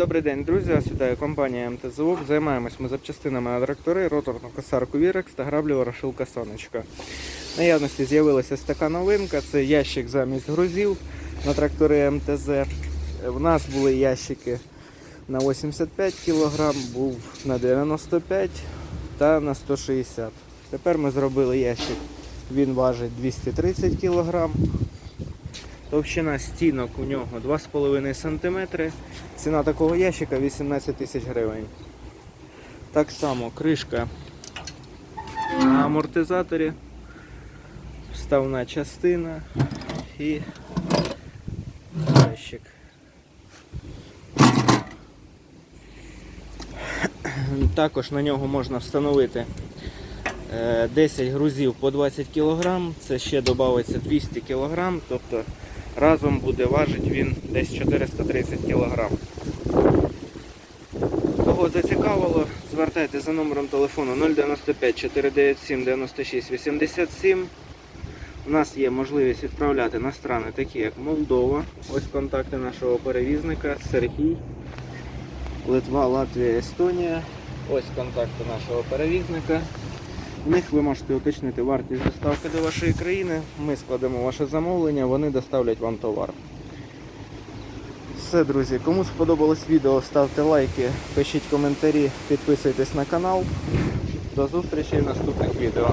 Добрий день, друзі. Вас вітає компанія МТЗОВ. Займаємось ми запчастинами на трактори, роторну косарку Вірекс та граблю ворошилка Сонечка. В наявності з'явилася така новинка. Це ящик замість грузів на трактори МТЗ. У нас були ящики на 85 кг, був на 95 та на 160 Тепер ми зробили ящик. Він важить 230 кг. Товщина стінок у нього 2,5 см. Ціна такого ящика 18 тисяч гривень. Так само кришка на амортизаторі, вставна частина і ящик. Також на нього можна встановити е, 10 грузів по 20 кг, це ще додається 200 кг, тобто разом буде важити він десь 430 кг. Кого зацікавило, звертайте за номером телефону 095 497 96 87. У нас є можливість відправляти на страни такі як Молдова. Ось контакти нашого перевізника Сергій. Литва, Латвія, Естонія. Ось контакти нашого перевізника. В них ви можете уточнити вартість доставки до вашої країни. Ми складемо ваше замовлення, вони доставлять вам товар. Все, друзі, кому сподобалось відео, ставте лайки, пишіть коментарі, підписуйтесь на канал. До зустрічі в наступних відео.